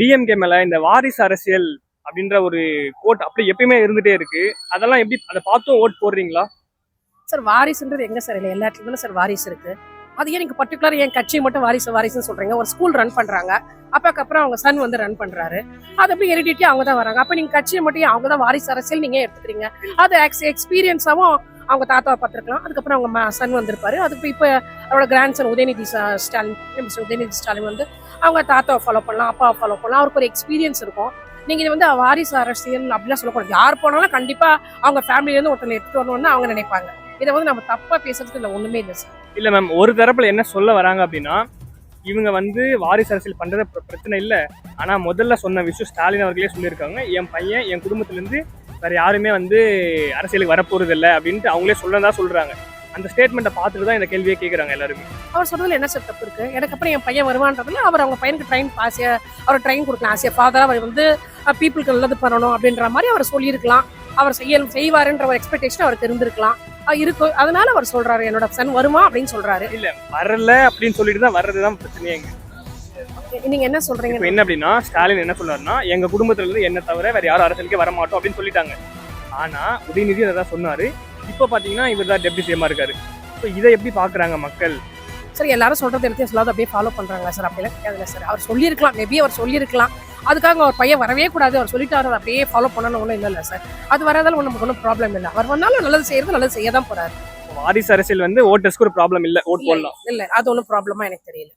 DMK மேல இந்த வாரிசு அரசியல் அப்படின்ற ஒரு கோட் அப்படி எப்பயுமே இருந்துட்டே இருக்கு. அதெல்லாம் எப்படி அதை பார்த்தும் ஓட் போடுறீங்களா? சார் வாரிசுன்றது எங்க சார்? இல்லை எல்லா இடத்துலயும் சார் வாரிசு இருக்கு. அது ஏன் நீங்க பர்டிகுலர் என் கட்சி மட்டும் வாரிசு வாரிசுன்னு சொல்றீங்க? ஒரு ஸ்கூல் ரன் பண்றாங்க. அப்பக்கப்புறம் அவங்க சன் வந்து ரன் பண்றாரு. அது அப்படி ஹெரிடிட்டி அவங்க தான் வராங்க? அப்ப நீங்க கட்சியை மட்டும் அவங்க தான் வாரிசு அரசியல் நீங்க எடுத்துக்கிறீங்க? அது எக்ஸ்பீரியன்ஸாவும் அவங்க தாத்தாவை பார்த்துருக்கலாம். அதுக்கப்புறம் அவங்க சன் வந்திருப்பாரு. அதுக்கு இப்போ அவரோட grandson Udhayanidhi Stalin mister Udhayanidhi Stalin வந்து அவங்க தாத்தாவை ஃபாலோ பண்ணலாம் அப்பாவை ஃபாலோ பண்ணலாம். அவருக்கு ஒரு எக்ஸ்பீரியன்ஸ் இருக்கும். நீங்கள் இது வந்து வாரிசு அரசியல் அப்படிலாம் சொல்லக்கூடாது. யார் போனாலும் கண்டிப்பாக அவங்க ஃபேமிலியிலேருந்து ஒருத்தனை எடுத்துட்டு வரணும்னு அவங்க நினைப்பாங்க. இதை வந்து நம்ம தப்பாக பேசுறதுக்கு இல்லை ஒன்றுமே இல்லை சார் இல்லை மேம் ஒரு தரப்பில் என்ன சொல்ல வராங்க அப்படின்னா இவங்க வந்து வாரிசு அரசியல் பண்ணுறது பிரச்சனை இல்லை. ஆனால் முதல்ல சொன்ன விஷயம் ஸ்டாலின் அவர்களே சொல்லியிருக்காங்க. என் பையன் என் குடும்பத்துலேருந்து வேற யாருமே வந்து அரசியலுக்கு வரப்போறது இல்ல அப்படின்ட்டு அவங்களே சொல்லதா சொல்றாங்க. அந்த ஸ்டேட்மெண்ட்டை பார்த்துட்டு தான் இந்த கேள்வியே கேட்குறாங்க எல்லாருமே. அவர் சொல்றதுல என்ன சார் தப்பு இருக்கு? எனக்கு அப்புறம் என் பையன் வருவான்றதுல அவர் அவங்க பையனுக்கு ட்ரைன் ஆசையா அவர் ட்ரைன் கொடுக்கலாம். ஆசையா ஃபாதரா அவர் வந்து பீப்புளுக்கு நல்லது பண்ணணும் அப்படின்ற மாதிரி அவர் சொல்லியிருக்கலாம். அவர் செய்ய செய்வாருன்ற ஒரு எக்ஸ்பெக்டேஷன் அவருக்கு இருந்திருக்கலாம். அஹ் இருக்கு. அதனால அவர் சொல்றாரு என்னோட சன் வருமா அப்படின்னு சொல்றாரு. வரல அப்படின்னு சொல்லிட்டு தான் வர்றதுதான் பிரச்சனையே நீங்க என்ன சொல்றீங்க? என்ன அப்படின்னா ஸ்டாலின் என்ன சொல்றாருன்னா எங்க குடும்பத்துல இருந்து என்ன தவிர வேற யாரும் அரசியலுக்கே வர மாட்டோம் அப்படின்னு சொல்லிட்டாங்க. ஆனா உதயநிதி அதை தான் சொன்னாரு. இப்போ பாத்தீங்கன்னா இவர் தான் டெப்டி சிஎம்மா இருக்காரு. ஸோ இதை எப்படி பாக்குறாங்க மக்கள்? சார் எல்லாரும் சொல்றது எடுத்து சொல்லாத அப்படியே ஃபாலோ பண்றாங்க சார்? அப்படிலாம் கிடையாதுல்ல சார். அவர் சொல்லியிருக்கலாம். மேபி அவர் சொல்லியிருக்கலாம். அதுக்காக அவர் பையன் வரவே கூடாது. அவர் சொல்லிட்டாரு. அப்படியே ஃபாலோ பண்ணணும் ஒன்றும் இல்லை சார். அது வராதால நமக்கு ஒன்றும் ப்ராப்ளம் இல்லை. அவர் வந்தாலும் நல்லது செய்யறது நல்லது செய்ய தான் போறாரு. வாரிசு அரசியல் வந்து ஓட்டர்ஸ்க்கு ஒரு ப்ராப்ளம் இல்ல. ஓட் போடலாம். இல்ல அது ஒன்றும் ப்ராப்ளமா எனக்கு தெரியல.